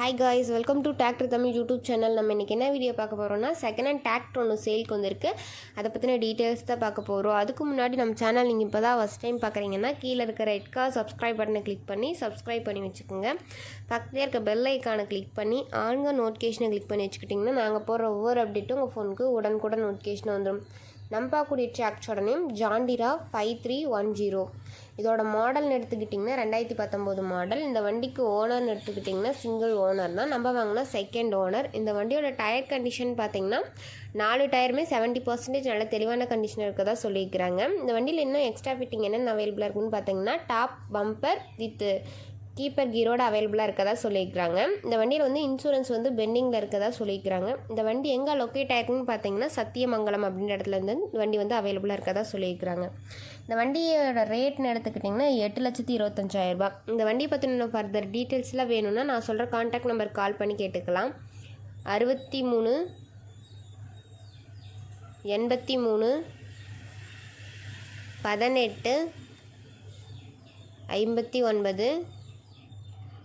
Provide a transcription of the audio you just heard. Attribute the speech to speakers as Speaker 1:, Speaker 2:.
Speaker 1: Hi guys welcome to tractor Tamil YouTube channel நம்ம இன்றைக்கி என்ன வீடியோ பார்க்க போகிறோம்னா செகண்ட் ஹேண்ட் டிராக்டர் ஒன்று சேல்க்கு வந்திருக்கு. அதை பற்றின டீட்டெயில்ஸ் தான் பார்க்க போகிறோம் அதுக்கு முன்னாடி நம்ம சேனல் நீங்கள் இப்போ தான் ஃபஸ்ட் டைம் பார்க்குறீங்கன்னா கீழே இருக்க ரெட் கார் சப்ஸ்கிரைப் பட்டனை கிளிக் பண்ணி சப்ஸ்கிரைப் பண்ணி வச்சுக்கோங்க. பக்கத்துலேயே இருக்க பெல் ஐக்கானை கிளிக் பண்ணி ஆன்க நோட்டிஃபிகேஷனை கிளிக் பண்ணி வச்சுக்கிட்டிங்கன்னா நாங்கள் போடுற ஒவ்வொரு அப்டேட்டும் உங்கள் ஃபோனுக்கு உடனுக்குடன் நோட்டிஃபிகேஷன் வந்துடும் நம்பாக்குடி ட்ராக்ஸோட name John Deere five three one zero இதோட மாடல்னு எடுத்துக்கிட்டிங்கன்னா ரெண்டாயிரத்தி பத்தொம்போது மாடல் இந்த வண்டிக்கு ஓனர்னு எடுத்துக்கிட்டிங்கன்னா சிங்கிள் ஓனர் தான். நம்ம வாங்கினா செகண்ட் ஓனர் இந்த வண்டியோட டயர் கண்டிஷன் பார்த்தீங்கன்னா நாலு டயருமே செவன்ட்டி பர்சன்டேஜ் நல்ல தெளிவான கண்டிஷன் இருக்கதா சொல்லியிருக்கிறாங்க. இந்த வண்டியில் இன்னும் எக்ஸ்ட்ரா ஃபிட்டிங் என்னென்ன அவைலபிளாக இருக்குன்னு பார்த்தீங்கன்னா டாப் பம்பர் வித் கீப்பர் கீரோட அவைலபிளாக இருக்கதா சொல்லியிருக்கிறாங்க. இந்த வண்டியில் வந்து இன்சூரன்ஸ் வந்து பெண்டிங்கில் இருக்கதா சொல்லியிருக்கிறாங்க. இந்த வண்டி எங்கே லொக்கேட் ஆயிருக்குன்னு பார்த்தீங்கன்னா சத்தியமங்கலம் அப்படின்ற இடத்துல இருந்து இந்த வண்டி வந்து அவைலபிளாக இருக்கதா சொல்லியிருக்கிறாங்க. இந்த வண்டியோட ரேட்னு எடுத்துக்கிட்டிங்கன்னா எட்டு லட்சத்தி இருபத்தஞ்சாயிரரூபா இந்த வண்டியை பற்றின ஃபர்தர் டீட்டெயில்ஸ்லாம் வேணும்னா நான் சொல்கிற காண்டாக்ட் நம்பர் கால் பண்ணி கேட்டுக்கலாம். அறுபத்தி மூணு எண்பத்தி மூணு பதினெட்டு ஐம்பத்தி ஒன்பது